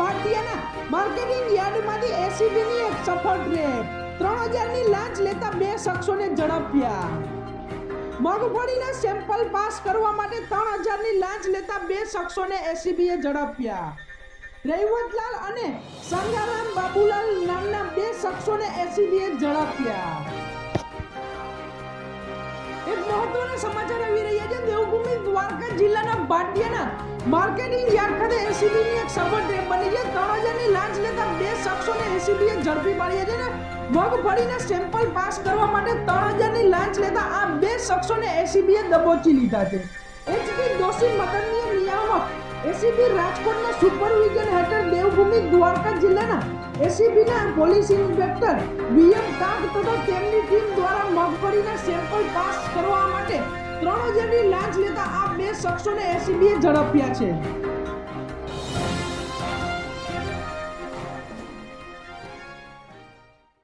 બાટિયાના marketing યાર્ડમાંથી એસીબીની એક સફળ trap ત્રણ હજારની લાંચ લેતા બે શખ્સોને ઝડપ્યા. મગફળીના સેમ્પલ પાસ કરવા માટે ત્રણ હજારની લાંચ લેતા બે શખ્સોને એસીબીએ ઝડપ્યા. રૈવતલાલ અને સંગારામ બાબુલાલ નામના બે શખ્સોને એસીબીએ ઝડપ્યા. એક મહત્વના સમાચાર આવી રહ્યા છે, દેવભૂમિ દ્વારકા જિલ્લાના બાટિયાના માર્કેટિંગ યાર્ડ ખાતે એસીબીની એક સફળ ટ્રેપ બની છે. ત્રણ હજારની લાંચ લેતા બે શખ્સોને એસીબીએ ઝડપી પાડ્યા છે ને મગફળીના સેમ્પલ પાસ કરવા માટે ત્રણ હજારની લાંચ લેતા આ બે શખ્સોને એસીબીએ દબોચી લીધા છે. એચપી દોશી મદનની નિયામક એસીબી રાજકોટના સુપરવિઝન હેઠળ દેવભૂમિ દ્વારકા જિલ્લાના એસીબીના પોલીસ ઇન્સ્પેક્ટર વીએમ કાગ તથા તેમની ટીમ દ્વારા મગફળીના સેમ્પલ પાસ કરવા માટે હજારની લાંચ લેતા આ બે શખ્સોને એસીબીએ ઝડપ્યા છે.